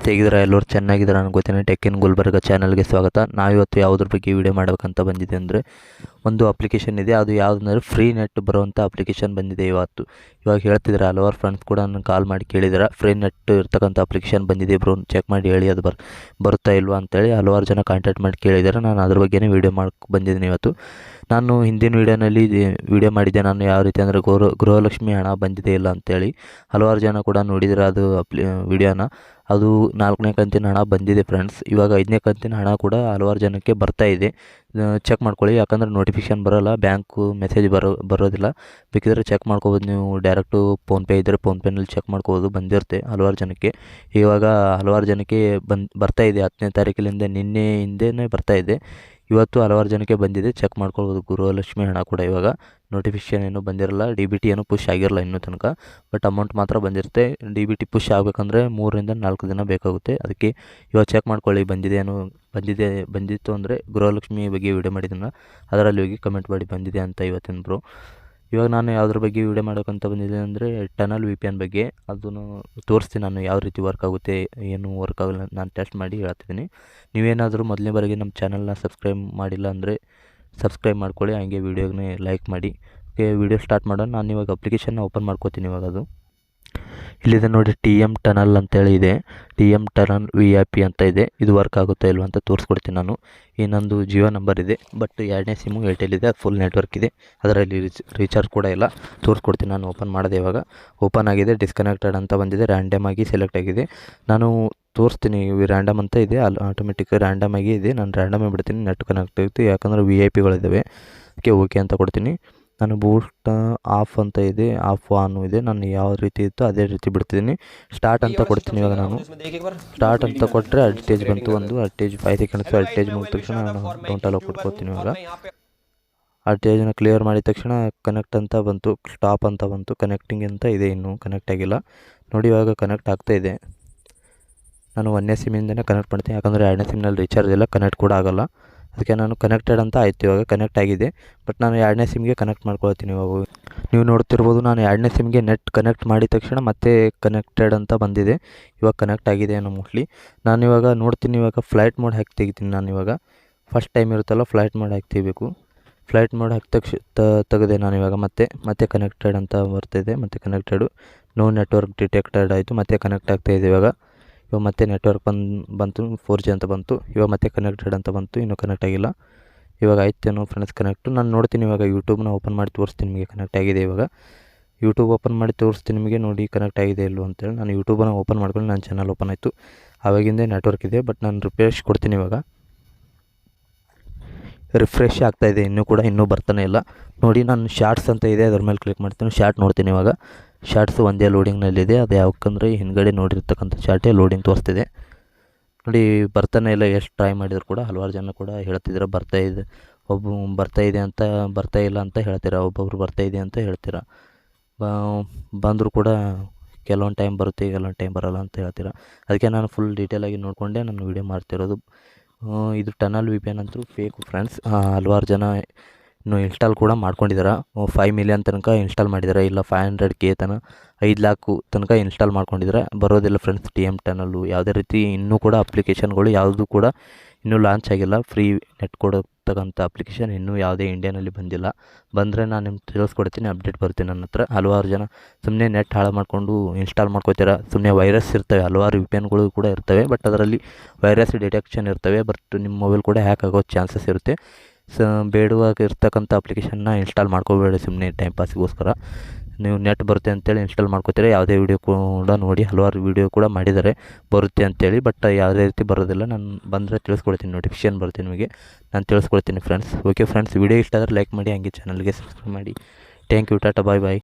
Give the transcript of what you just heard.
ಹೇಗಿದ್ದೀರಾ ಎಲ್ಲರೂ ಚೆನ್ನಾಗಿದ್ದಾರೆ ನನಗೆ ಗೊತ್ತೇನೆ. ಟೆಕ್ ಇನ್ ಗುಲ್ಬರ್ಗ ಚಾನಲ್ಗೆ ಸ್ವಾಗತ. ನಾವಿವತ್ತು ಯಾವುದ್ರ ಬಗ್ಗೆ ವಿಡಿಯೋ ಮಾಡಬೇಕಂತ ಬಂದಿದೆ ಅಂದರೆ, ಒಂದು ಅಪ್ಲಿಕೇಶನ್ ಇದೆ. ಅದು ಯಾವುದಂದ್ರೆ ಫ್ರೀ ನೆಟ್ ಬರುವಂಥ ಅಪ್ಲಿಕೇಶನ್ ಬಂದಿದೆ ಇವತ್ತು. ಇವಾಗ ಹೇಳ್ತಿದ್ದಾರೆ ಹಲವಾರು ಫ್ರೆಂಡ್ಸ್ ಕೂಡ ನಾನು ಕಾಲ್ ಮಾಡಿ ಕೇಳಿದ್ದಾರೆ ಫ್ರೀ ನೆಟ್ ಇರ್ತಕ್ಕಂಥ ಅಪ್ಲಿಕೇಶನ್ ಬಂದಿದೆ ಬ್ರೋ. ಚೆಕ್ ಮಾಡಿ ಹೇಳಿ ಅದು ಬರ್, ಬರುತ್ತಾ ಇಲ್ವಾ ಅಂತೇಳಿ ಹಲವಾರು ಜನ ಕಾಂಟ್ಯಾಕ್ಟ್ ಮಾಡಿ ಕೇಳಿದ್ದಾರೆ ನಾನು ಅದ್ರ ಬಗ್ಗೆನೇ ವೀಡಿಯೋ ಮಾಡಕ್ಕೆ ಬಂದಿದ್ದೀನಿ ಇವತ್ತು. ನಾನು ಹಿಂದಿನ ವೀಡಿಯೋನಲ್ಲಿ ವೀಡಿಯೋ ಮಾಡಿದ್ದೆ. ನಾನು ಯಾವ ರೀತಿ ಅಂದರೆ ಗೃಹ ಗೃಹಲಕ್ಷ್ಮಿ ಹಣ ಬಂದಿದೆ ಇಲ್ಲ ಅಂತೇಳಿ ಹಲವಾರು ಜನ ಕೂಡ ನೋಡಿದರೆ ಅದು ಅಪ್ಲಿ, ವಿಡಿಯೋನ. ಅದು ನಾಲ್ಕನೇ ಕಂತಿನ ಹಣ ಬಂದಿದೆ ಫ್ರೆಂಡ್ಸ್ ಇವಾಗ ಐದನೇ ಕಂತಿನ ಹಣ ಕೂಡ ಹಲವಾರು ಜನಕ್ಕೆ ಬರ್ತಾ ಇದೆ. ಚೆಕ್ ಮಾಡ್ಕೊಳ್ಳಿ, ಯಾಕಂದರೆ ನೋಟಿಫಿಕೇಶನ್ ಬರೋಲ್ಲ ಬ್ಯಾಂಕು ಮೆಸೇಜ್ ಬರೋ, ಬರೋದಿಲ್ಲ. ಬೇಕಿದ್ರೆ ಚೆಕ್ ಮಾಡ್ಕೋಬೋದು ನೀವು. ಡೈರೆಕ್ಟು ಫೋನ್ಪೇ ಇದ್ದರೆ ಫೋನ್ಪೇನಲ್ಲಿ ಚೆಕ್ ಮಾಡ್ಕೋಬೋದು, ಬಂದಿರುತ್ತೆ ಹಲವಾರು ಜನಕ್ಕೆ. ಇವಾಗ ಹಲವಾರು ಜನಕ್ಕೆ ಬಂದು, ಬರ್ತಾ ಇದೆ. ಹತ್ತನೇ ತಾರೀಕಿನಿಂದ ನಿನ್ನೆ ಹಿಂದೆನೇ ಬರ್ತಾ ಇದೆ. ಇವತ್ತು ಹಲವಾರು ಜನಕ್ಕೆ ಬಂದಿದೆ. ಚೆಕ್ ಮಾಡ್ಕೊಳ್ಬೋದು. ಗೃಹಲಕ್ಷ್ಮಿ ಹಣ ಕೂಡ ಇವಾಗ ನೋಟಿಫಿಕೇಷನ್ ಏನೂ ಬಂದಿರಲ್ಲ. ಡಿ ಬಿ ಟಿ ಏನು ಪುಷ್ ಆಗಿರಲ್ಲ ಇನ್ನೂ ತನಕ. ಬಟ್ ಅಮೌಂಟ್ ಮಾತ್ರ ಬಂದಿರುತ್ತೆ. ಡಿ ಬಿ ಟಿ ಪುಷ್ ಆಗಬೇಕಂದ್ರೆ ಮೂರರಿಂದ ನಾಲ್ಕು ದಿನ ಬೇಕಾಗುತ್ತೆ. ಅದಕ್ಕೆ ಇವಾಗ ಚೆಕ್ ಮಾಡ್ಕೊಳ್ಳಿ ಬಂದಿದೆ ಏನು ಬಂದಿದೆ, ಬಂದಿತ್ತು ಅಂದರೆ ಗೃಹಲಕ್ಷ್ಮಿ ಬಗ್ಗೆ ವಿಡಿಯೋ ಮಾಡಿದ್ದನ್ನು ಅದರಲ್ಲಿ ಹೋಗಿ ಕಮೆಂಟ್ ಮಾಡಿ ಬಂದಿದೆ ಅಂತ ಇವತ್ತಿನ ಬ್ರೋ ಇವಾಗ ನಾನು ಯಾವುದ್ರ ಬಗ್ಗೆ ವೀಡಿಯೋ ಮಾಡೋಕ್ಕಂತ ಬಂದಿದ್ದೀನಿ ಅಂದರೆ ಟನಲ್ ವಿ ಪಿ ಎನ್ ಬಗ್ಗೆ. ಅದನ್ನು ತೋರಿಸ್ತೀನಿ ನಾನು ಯಾವ ರೀತಿ ವರ್ಕ್ ಆಗುತ್ತೆ, ಏನು ವರ್ಕ್ ಆಗಲ್ಲ ನಾನು ಟೆಸ್ಟ್ ಮಾಡಿ ಹೇಳ್ತಿದ್ದೀನಿ. ನೀವೇನಾದರೂ ಮೊದಲನೇ ಬಾರಿಗೆ ನಮ್ಮ ಚಾನಲ್ನ ಸಬ್ಸ್ಕ್ರೈಬ್ ಮಾಡಿಲ್ಲ ಅಂದರೆ ಸಬ್ಸ್ಕ್ರೈಬ್ ಮಾಡ್ಕೊಳ್ಳಿ, ಹಂಗೆ ವೀಡಿಯೋಗೆ ಲೈಕ್ ಮಾಡಿ. ಓಕೆ ವೀಡಿಯೋ ಸ್ಟಾರ್ಟ್ ಮಾಡೋಣ. ನಾನು ಇವಾಗ ಅಪ್ಲಿಕೇಶನ್ನ ಓಪನ್ ಮಾಡ್ಕೋತೀನಿ ಇವಾಗ ಅದು. ಇಲ್ಲಿದೆ ನೋಡಿ ಟಿ ಎಂ ಟನಲ್ ಅಂತೇಳಿ ಇದೆ. T M tunnel V I P ಅಂತ ಇದೆ. ಇದು ವರ್ಕ್ ಆಗುತ್ತೋ ಇಲ್ವ ಅಂತ ತೋರಿಸ್ಕೊಡ್ತೀನಿ ನಾನು. ಈ ನಂದು ಜಿಯೋ ನಂಬರ್ ಇದೆ. ಬಟ್ ಎರಡನೇ ಸಿಮ್ಮು ಏರ್ಟೆಲ್ ಇದೆ. ಫುಲ್ ನೆಟ್ವರ್ಕ್ ಇದೆ. ಅದರಲ್ಲಿ ರೀಚಾರ್ಜ್ ಕೂಡ ಇಲ್ಲ. ತೋರಿಸ್ಕೊಡ್ತೀನಿ ನಾನು ಓಪನ್ ಮಾಡಿದೆ ಇವಾಗ. ಓಪನ್ ಆಗಿದೆ ಡಿಸ್ಕನೆಕ್ಟೆಡ್ ಅಂತ ಬಂದಿದೆ. ರ್ಯಾಂಡಮ್ ಆಗಿ ಸೆಲೆಕ್ಟ್ ಆಗಿದೆ. ನಾನು ತೋರಿಸ್ತೀನಿ ರ್ಯಾಂಡಮ್ ಅಂತ ಇದೆ. ಅಲ್ಲಿ ಆಟೋಮೆಟಿಕ್ ರ್ಯಾಂಡಮ್ ಆಗಿ ಇದೆ. ನಾನು ರ್ಯಾಂಡಮ್ ಬಿಡ್ತೀನಿ. ನೆಟ್ ಕನೆಕ್ಟ್ ಆಗುತ್ತೆ. ಯಾಕಂದರೆ ವಿ ಐ ಪಿಗಳಿದ್ದಾವೆ ಅದಕ್ಕೆ ಓಕೆ ಅಂತ ಕೊಡ್ತೀನಿ. ನಾನು ಬೂಸ್ಟ್ ಆಫ್ ಅಂತ ಇದೆ, ಆಫ್ ಆನ್ ಇದೆ, ನಾನು ಯಾವ ರೀತಿ ಇತ್ತು ಅದೇ ರೀತಿ ಬಿಡ್ತಿದ್ದೀನಿ. ಸ್ಟಾರ್ಟ್ ಅಂತ ಕೊಡ್ತೀನಿ ಇವಾಗ ನಾನು. ಸ್ಟಾರ್ಟ್ ಅಂತ ಕೊಟ್ಟರೆ ಅಡ್ಟೇಜ್ ಬಂತು ಒಂದು ಅಡ್ಟೇಜ್ ಫೈವ್ ಸೆಕೆಂಡ್ಸ್ ಅಡ್ಟೇಜ್ ಮುಗಿದ ತಕ್ಷಣ ನಾನು ಡೌಂಟ್ ಹೋಗಿ ಇವಾಗ. ಅಡ್ಟೇಜನ್ನ ಕ್ಲಿಯರ್ ಮಾಡಿದ ತಕ್ಷಣ ಕನೆಕ್ಟ್ ಅಂತ ಬಂತು ಸ್ಟಾಪ್ ಅಂತ ಬಂತು ಕನೆಕ್ಟಿಂಗ್ ಅಂತ ಇದೆ ಇನ್ನೂ ಕನೆಕ್ಟ್ ಆಗಿಲ್ಲ. ನೋಡಿ ಇವಾಗ ಕನೆಕ್ಟ್ ಆಗ್ತಾ ಇದೆ. ನಾನು ಒಂದನೇ ಸಿಮ್ಮಿಂದನೇ ಕನೆಕ್ಟ್ ಮಾಡ್ತೀನಿ, ಯಾಕಂದರೆ ಎರಡನೇ ಸಿಮ್ನಲ್ಲಿ ರೀಚಾರ್ಜ್ ಇಲ್ಲ ಕನೆಕ್ಟ್ ಕೂಡ ಆಗೋಲ್ಲ. ಅದಕ್ಕೆ ನಾನು ಕನೆಕ್ಟೆಡ್ ಅಂತ ಆಯಿತು, ಇವಾಗ ಕನೆಕ್ಟ್ ಆಗಿದೆ. ಬಟ್ ನಾನು ಎರಡನೇ ಸಿಮ್ಗೆ ಕನೆಕ್ಟ್ ಮಾಡ್ಕೊಳ್ತೀನಿ ಇವಾಗ. ನೀವು ನೋಡ್ತಿರ್ಬೋದು, ನಾನು ಎರಡನೇ ಸಿಮ್ಗೆ ನೆಟ್ ಕನೆಕ್ಟ್ ಮಾಡಿದ ತಕ್ಷಣ ಮತ್ತೆ ಕನೆಕ್ಟೆಡ್ ಅಂತ ಬಂದಿದೆ. ಇವಾಗ ಕನೆಕ್ಟ್ ಆಗಿದೆ ನಮ್ಮ ಮೋಸ್ಟ್ಲಿ ನಾನು ಇವಾಗ ನೋಡ್ತೀನಿ, ಇವಾಗ ಫ್ಲೈಟ್ ಮೋಡ್ ಹಾಕಿ ತೆಗಿತೀನಿ ನಾನು ಇವಾಗ. ಫಸ್ಟ್ ಟೈಮ್ ಇರುತ್ತಲ್ಲ ಫ್ಲೈಟ್ ಮೋಡ್ ಹಾಕಿ ತೆಗಿಬೇಕು. ಫ್ಲೈಟ್ ಮೋಡ್ ಹಾಕಿ ತಕ್ಷ ತೆಗೆದೆ ನಾನು ಇವಾಗ ಮತ್ತೆ ಮತ್ತೆ ಕನೆಕ್ಟೆಡ್ ಅಂತ ಬರ್ತಿದೆ, ಮತ್ತೆ ಕನೆಕ್ಟೆಡು ನೋ ನೆಟ್ವರ್ಕ್ ಡಿಟೆಕ್ಟೆಡ್ ಆಯಿತು, ಮತ್ತೆ ಕನೆಕ್ಟ್ ಆಗ್ತಾಯಿದೆ ಇವಾಗ. ಇವಾಗ ಮತ್ತೆ ನೆಟ್ವರ್ಕ್ ಬಂದು, ಬಂತು ಫೋರ್ ಜಿ ಅಂತ ಬಂತು. ಇವಾಗ ಮತ್ತೆ ಕನೆಕ್ಟೆಡ್ ಅಂತ ಬಂತು, ಇನ್ನೂ ಕನೆಕ್ಟ್ ಆಗಿಲ್ಲ. ಇವಾಗ ಆಯ್ತೇನೋ ಫ್ರೆಂಡ್ಸ್ ಕನೆಕ್ಟು ನಾನು ನೋಡ್ತೀನಿ ಇವಾಗ ಯೂಟ್ಯೂಬ್ನ ಓಪನ್ ಮಾಡಿ ತೋರಿಸ್ತೀನಿ ನಿಮಗೆ ಕನೆಕ್ಟ್ ಆಗಿದೆ ಇವಾಗ. ಯೂಟ್ಯೂಬ್ ಓಪನ್ ಮಾಡಿ ತೋರಿಸ್ತೀನಿ ನಿಮಗೆ, ನೋಡಿ ಕನೆಕ್ಟ್ ಆಗಿದೆ ಇಲ್ಲೋ ಅಂತೇಳಿ ನಾನು ಯೂಟ್ಯೂಬನ್ನು ಓಪನ್ ಮಾಡ್ಕೊಂಡು ನನ್ನ ಚಾನಲ್ ಓಪನ್ ಆಯಿತು. ಆವಾಗಿಂದೇ ನೆಟ್ವರ್ಕ್ ಇದೆ ಬಟ್ ನಾನು ರಿಫ್ರೆಶ್ ಕೊಡ್ತೀನಿ ಇವಾಗ. ರಿಫ್ರೆಶ್ ಆಗ್ತಾಯಿದೆ ಇನ್ನೂ ಕೂಡ ಇನ್ನೂ ಬರ್ತಾನೆ ಇಲ್ಲ. ನೋಡಿ ನಾನು ಶಾರ್ಟ್ಸ್ ಅಂತ ಇದೆ, ಅದ್ರ ಮೇಲೆ ಕ್ಲಿಕ್ ಮಾಡ್ತೀನಿ ಶಾರ್ಟ್ ನೋಡ್ತೀನಿ ಇವಾಗ. ಶಾರ್ಟ್ಸು ಒಂದೇ ಲೋಡಿಂಗ್ನಲ್ಲಿದೆ. ಅದು ಯಾಕಂದರೆ ಹಿಂದ್ಗಡೆ ನೋಡಿರ್ತಕ್ಕಂಥ ಶಾರ್ಟೇ ಲೋಡಿಂಗ್ ತೋರಿಸ್ತಿದೆ. ನೋಡಿ, ಬರ್ತಾನೆ ಇಲ್ಲ, ಎಷ್ಟು ಟ್ರೈ ಮಾಡಿದ್ರು ಕೂಡ ಹಲವಾರು ಜನ ಕೂಡ ಹೇಳ್ತಿದ್ರು, ಬರ್ತಾ ಇದೆ. ಒಬ್ಬ ಬರ್ತಾ ಇದೆ ಅಂತ, ಬರ್ತಾ ಇಲ್ಲ ಅಂತ ಹೇಳ್ತೀರ? ಒಬ್ಬೊಬ್ರು ಬರ್ತಾ ಇದೆ ಅಂತ ಹೇಳ್ತೀರ? ಬಂದರೂ ಕೂಡ ಕೆಲವೊಂದು ಟೈಮ್ ಬರುತ್ತೆ, ಕೆಲವೊಂದು ಟೈಮ್ ಬರೋಲ್ಲ ಅಂತ ಹೇಳ್ತೀರ? ಅದಕ್ಕೆ ನಾನು ಫುಲ್ ಡೀಟೇಲಾಗಿ ನೋಡಿಕೊಂಡೆ ನಾನು ವೀಡಿಯೋ ಮಾಡ್ತಿರೋದು. ಇದು ಟನಲ್ ವಿ ಪಿ ಎನ್ ಅಂತೂ ಫೇಕು ಫ್ರೆಂಡ್ಸ್ ಹಲವಾರು ಜನ ಇನ್ನು ಇನ್ಸ್ಟಾಲ್ ಕೂಡ ಮಾಡ್ಕೊಂಡಿದ್ದಾರೆ ಫೈವ್ ಮಿಲಿಯನ್ ತನಕ ಇನ್ಸ್ಟಾಲ್ ಮಾಡಿದ್ದಾರೆ ಇಲ್ಲ ಫೈವ್ ಹಂಡ್ರೆಡ್ ಕೆ ತನಕ ಐದು ಲಾಕು ತನಕ ಇನ್ಸ್ಟಾಲ್ ಮಾಡ್ಕೊಂಡಿದ್ದಾರೆ ಬರೋದಿಲ್ಲ ಫ್ರೆಂಡ್ಸ್ ಟಿ ಎಂ ಟನಲ್ಲು ಯಾವುದೇ ರೀತಿ ಇನ್ನೂ ಕೂಡ ಅಪ್ಲಿಕೇಶನ್ಗಳು ಯಾವುದೂ ಕೂಡ ಇನ್ನೂ ಲಾಂಚ್ ಆಗಿಲ್ಲ. ಫ್ರೀ ನೆಟ್ ಕೊಡತಕ್ಕಂಥ ಅಪ್ಲಿಕೇಶನ್ ಇನ್ನೂ ಯಾವುದೇ ಇಂಡಿಯಾನಲ್ಲಿ ಬಂದಿಲ್ಲ. ಬಂದರೆ ನಾನು ನಿಮ್ಗೆ ತಿಳಿಸ್ಕೊಡ್ತೀನಿ ಅಪ್ಡೇಟ್ ಬರ್ತೀನಿ ನನ್ನ ಹತ್ರ. ಹಲವಾರು ಜನ ಸುಮ್ಮನೆ ನೆಟ್ ಹಾಳು ಮಾಡಿಕೊಂಡು ಇನ್ಸ್ಟಾಲ್ ಮಾಡ್ಕೋತೀರ? ಸುಮ್ಮನೆ ವೈರಸ್ ಇರ್ತವೆ. ಹಲವಾರು ವಿ ಪಿ ಕೂಡ ಇರ್ತವೆ. ಬಟ್ ಅದರಲ್ಲಿ ವೈರಸ್ ಡಿಟೆಕ್ಷನ್ ಇರ್ತವೆ. ಬಟ್ ನಿಮ್ಮ ಮೊಬೈಲ್ ಕೂಡ ಹ್ಯಾಕ್ ಆಗೋ ಚಾನ್ಸಸ್ ಇರುತ್ತೆ. ಸ, ಬೇಡವಾಗ ಇರ್ತಕ್ಕಂಥ ಅಪ್ಲಿಕೇಶನ್ನ ಇನ್ಸ್ಟಾಲ್ ಮಾಡ್ಕೋಬೇಡಿ ಸುಮ್ಮನೆ ಟೈಮ್ ಪಾಸಿಗೋಸ್ಕರ ನೀವು ನೆಟ್ ಬರುತ್ತೆ ಅಂತೇಳಿ ಇನ್ಸ್ಟಾಲ್ ಮಾಡ್ಕೋತೀರ, ಯಾವುದೇ ವೀಡಿಯೋ ಕೂಡ ನೋಡಿ, ಹಲವಾರು ವೀಡಿಯೋ ಕೂಡ ಮಾಡಿದ್ದಾರೆ ಬರುತ್ತೆ ಅಂತೇಳಿ ಬಟ್ ಯಾವುದೇ ರೀತಿ ಬರೋದಿಲ್ಲ. ನಾನು ಬಂದರೆ ತಿಳಿಸ್ಕೊಡ್ತೀನಿ ನೋಟಿಫಿಕೇಶನ್ ಬರುತ್ತೆ ನಿಮಗೆ. ನಾನು ತಿಳಿಸ್ಕೊಡ್ತೀನಿ ಫ್ರೆಂಡ್ಸ್ ಓಕೆ ಫ್ರೆಂಡ್ಸ್ ವೀಡಿಯೋ ಇಷ್ಟ ಆದರೆ ಲೈಕ್ ಮಾಡಿ, ಹಂಗೆ ಚಾನಲ್ಗೆ ಸಬ್ಸ್ಕ್ರೈಬ್ ಮಾಡಿ. Thank you tata bye bye